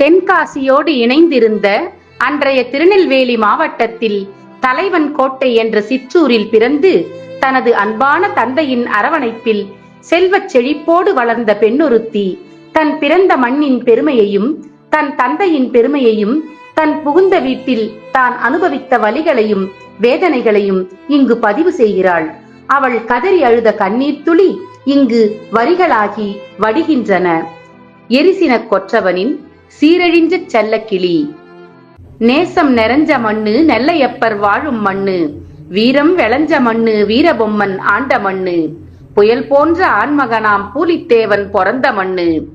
தென்காசியோடு இணைந்திருந்த அன்றைய திருநெல்வேலி மாவட்டத்தில் தலைவன் கோட்டை என்ற சிற்றூரில் பிறந்து தனது அன்பான தந்தையின் அரவணைப்பில் செல்வச் செழிப்போடு வளர்ந்த பெண்ணொருத்தி தன் பிறந்த மண்ணின் பெருமையையும் தன் தந்தையின் பெருமையையும் தன் புகுந்த வீட்டில் தான் அனுபவித்த வலிகளையும் வேதனைகளையும் இங்கு பதிவு செய்கிறாள். அவள் கதறி அழுத கண்ணீர் துளி இங்கு வரிகளாகி வடிகின்றன. எரிசினக் கொற்றவனின் சீரழிஞ்ச செல்லக்கிளி நேசம் நிறைஞ்ச மண்ணு நெல்லையப்பர் வாழும் மண்ணு. வீரம் விளைஞ்ச மண்ணு வீரபொம்மன் ஆண்ட மண்ணு. புயல் போன்ற ஆண்மகனாம் பூலித்தேவன் பொறந்த மண்ணு.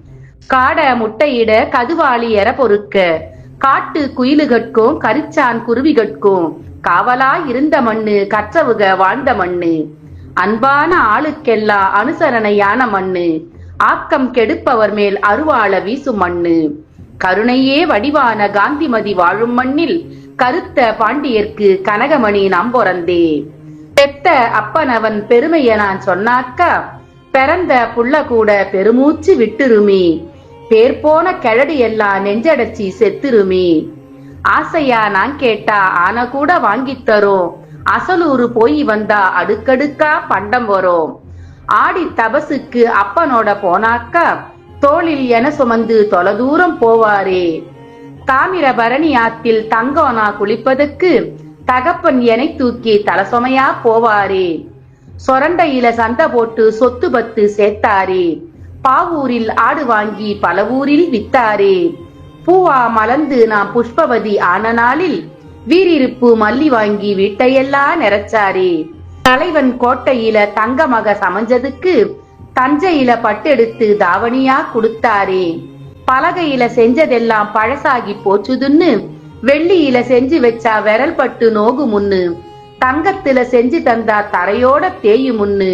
காட முட்டையிட கதுவாளி எற பொறுக்க. காட்டு குயிலுகட்கும் கரிச்சான் குருவிகட்கும் காவலா இருந்த மண்ணு கற்றவுக வாழ்ந்த மண்ணு. அன்பான ஆளுக்கெல்லாம் அனுசரணையான மண்ணு. ஆக்கம் கெடுப்பவர் மேல் அருவாள வீசும் மண்ணு. கருணையே வடிவான காந்திமதி வாழும் மண்ணில் கருத்த பாண்டியர்க்கு கனகமணி நாம் பொறந்தே. பெத்த அப்பனவன் பெருமைய நான் சொன்னாக்கா பிறந்த புள்ள கூட பெருமூச்சு விட்டுருமே. பேர் போன கிழடி எல்லாம் நெஞ்சடைச்சி செத்துருமே. ஆசையா நான் கேட்டா ஆன கூட வாங்கித் தரோம். அசலூரு போய் வந்தா அடுக்கடுக்கா பண்டம் வரும். ஆடி தபசுக்கு அப்பனோட போனாக்கா தோளில் என சுமந்து தொலைதூரம் போவாரே. தாமிரபரணி ஆத்தில் தங்கோனா குளிப்பதற்கு தகப்பன் எனை தூக்கி தலசுமையா போவாரே. சொரண்டையில சண்டை போட்டு சொத்து பத்து சேர்த்தாரே. பாவூரில் ஆடு வாங்கி பல ஊரில் வித்தாரே. பூவா மலர்ந்து நான் புஷ்பவதி ஆன நாளில் வீரிருப்பு மல்லி வாங்கி வீட்டையெல்லாம் நிறைச்சாரே. தலைவன் கோட்டையில தங்க மக சமைஞ்சதுக்கு தஞ்சையில பட்டெடுத்து தாவணியா கொடுத்தாரே. பலகையில செஞ்சதெல்லாம் பழசாகி போச்சுதுன்னு வெள்ளியில செஞ்சு வச்சா விரல் பட்டு நோகு முன்னு தங்கத்துல செஞ்சு தந்தா தரையோட தேயு முன்னு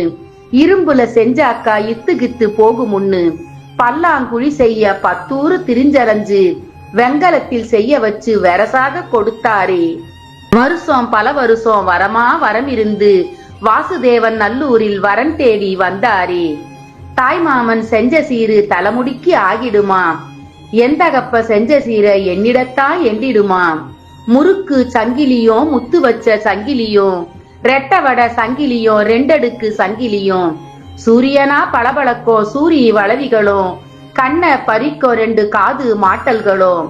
இரும்புல செஞ்சாக்கா இத்து கித்து போகு முன்னு பல்லாங்குழி செய்ய பத்தூறு திரிஞ்சரைஞ்சு வெங்கலத்தில் செய்ய வச்சு வெரசாக கொடுத்தாரே. வருஷம் பல வருஷம் வரமா வரம் இருந்து வாசுதேவன் நல்லூரில் வரன் தேடி வந்தாரே. தாய்மாமன் செஞ்ச சீரு தலைமுடிக்கு ஆகிடுமா? எந்தகப்ப செஞ்ச சீர என்னிடத்தான் எண்டிடுமாம் முறுக்கு சங்கிலியும் முத்து வச்ச சங்கிலியும் ரெட்ட வட சங்கிலியும் ரெண்டடுக்கு சங்கிலியும் சூரியனா பளபளக்கோ சூரி வளவிகளும் கண்ண பறிக்கோ ரெண்டு காது மாட்டல்களும்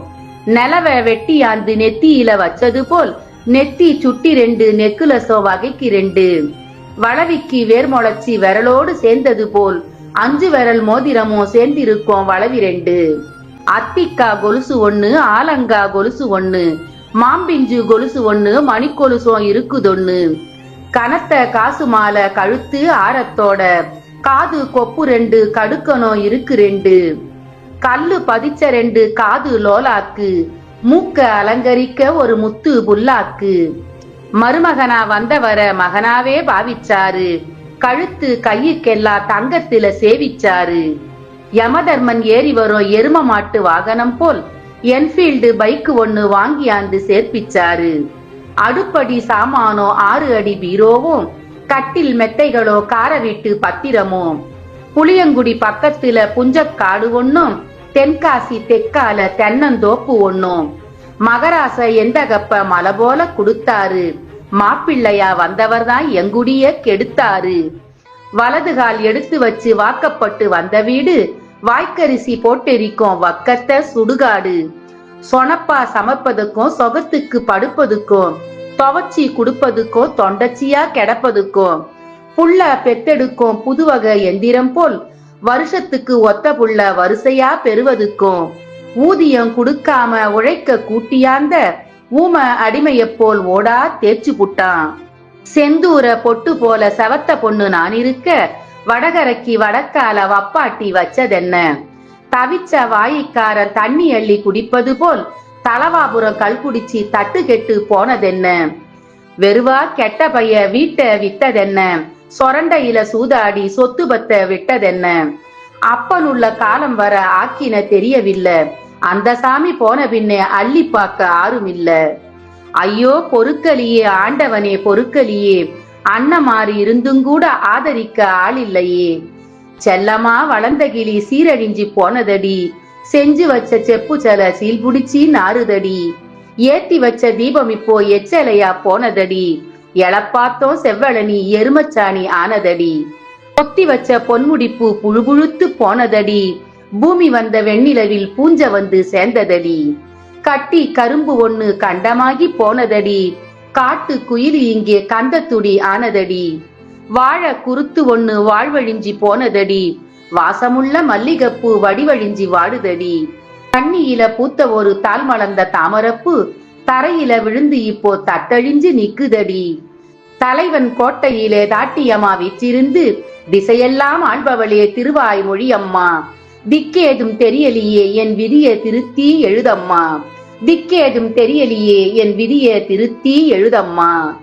நிலவ வெட்டியாந்து நெத்தியில வச்சது போல் நெத்தி சுட்டி ரெண்டு நெக்குலசோ வகைக்கு ரெண்டு வளவிக்கு வேர்மொளச்சி விரலோடு சேர்ந்தது போல் அஞ்சு விரல் மோதிரமும் சேர்ந்திருக்கும் வளவி ரெண்டு அத்திக்கா கொலுசு ஒண்ணு ஆலங்கா கொலுசு ஒண்ணு மாம்பிஞ்சு கொலுசு ஒண்ணு மணிக்கொலுசும் இருக்குதொன்னு கனத்த காசு மாலை கழுத்து ஆரத்தோட காது கொப்பு ரெண்டு கடுக்கணும் இருக்கு ரெண்டு. கல்லு பதிச்ச ரெண்டு காது லோலாக்கு. மூக்க அலங்கரிக்க ஒரு முத்து புல்லாக்கு. மருமகனா வந்தவர மகனாவே பாவிச்சாரு. கழுத்து கையுக்கெல்லாம் தங்கத்தில சேவிச்சாரு. யமதர்மன் ஏறி வரும் எரும மாட்டு வாகனம் போல் என்ஃபீல்டு பைக் ஒன்னு வாங்கியாந்து சேர்ப்பிச்சாரு. அடுப்படி சாமானோ ஆறு அடி பீரோவும் கட்டில் மெத்தைகளோ கார வீட்டு பத்திரமோ புளியங்குடி பக்கத்துல புஞ்சக்காடு ஒன்னும் தென்காசி தெக்கால தென்னந்தோப்பு ஒன்னும் மகராச எந்தகப்ப மலை போல குடுத்தாரு. மாப்பிள்ளையா வந்தவர் தான் எங்குடிய கெடுத்தாரு. வலது கால் எடுத்து வச்சு வாக்கப்பட்டு வந்த வீடு வாய்க்கரிசி போட்டெரிக்கும் வக்கத்த சுடுகாடு. சொனப்பா சமைப்பதுக்கும் சொகத்துக்கு படுப்பதுக்கும் துவச்சி குடுப்பதுக்கும் தொண்டச்சியா கிடப்பதுக்கும் புள்ள பெத்தெடுக்கும் புதுவகை எந்திரம் போல் வருஷத்துக்கு ஒத்த புள்ள வரிசையா பெறுவதுக்கும் ஊதியம் கொடுக்காம உழைக்க கூட்டியாந்த ஊம அடிமையைப் போல் ஓடா தேச்சு புட்டான் செந்தூர பொட்டு போல செவத்த பொண்ணு நான் இருக்க வடகரைக்கு வடக்கால வப்பாட்டி வச்சதென்ன? தவிச்ச வாயிக்காரன் தண்ணி அள்ளி குடிப்பது போல் தலவாபுரம் கல் குடிச்சு தட்டு கெட்டு போனதென்ன? வெறுவா கெட்ட பைய வீட்டை விட்டதென்ன? சொரண்டையில சூதாடி சொத்து பத்த விட்டதென்ன? அப்பனுள்ள காலம் வர ஆக்கின தெரியவில்லை. அந்த சாமி போன பின்னே அள்ளி பார்க்க ஆரும் இல்ல ஐயோ பொறுக்கலியே ஆண்டவனே பொறுக்கலியே அன்னமாறி இருந்தும் கூட ஆதரிக்க ஆள் இல்லையே செல்லமா வளர்ந்த கிளி சீரழிஞ்சு போனதடி. செஞ்சு வச்ச செப்பு செல சீல் புடிச்சி நாறுதடி. ஏத்தி வச்ச தீபம் இப்போ எச்சலையா போனதடி. எழப்பாத்தோம் செவ்வழனி எருமச்சாணி ஆனதடி. கொத்தி வச்ச பொன்முடிப்பு புழுபுழுத்து போனதடி. பூமி வந்த வெண்ணிலவில் பூஞ்ச வந்து சேர்ந்ததடி. கட்டி கரும்பு ஒண்ணு கண்டமாகி போனதடி. காட்டு குயிலு இங்கே கந்தத்துடி ஆனதடி. வாழ குருத்து ஒண்ணு வாழ்வழிஞ்சி போனதடி. வாசமுள்ள மல்லிகப்பூ வடிவழிஞ்சி வாடுதடி. தண்ணியில பூத்த ஒரு தால் மலர்ந்த தாமரப்பு தரையில விழுந்து இப்போ தட்டழிஞ்சு நிக்குதடி. தலைவன் கோட்டையிலே தாட்டியம்மா வீற்றிருந்து திசையெல்லாம் ஆள்பவளே திருவாய்மொழி அம்மா திக்கேதும் தெரியலியே என் விதிய திருத்தி எழுதம்மா. திக்கேதும் தெரியலியே என் விதிய திருத்தி எழுதம்மா.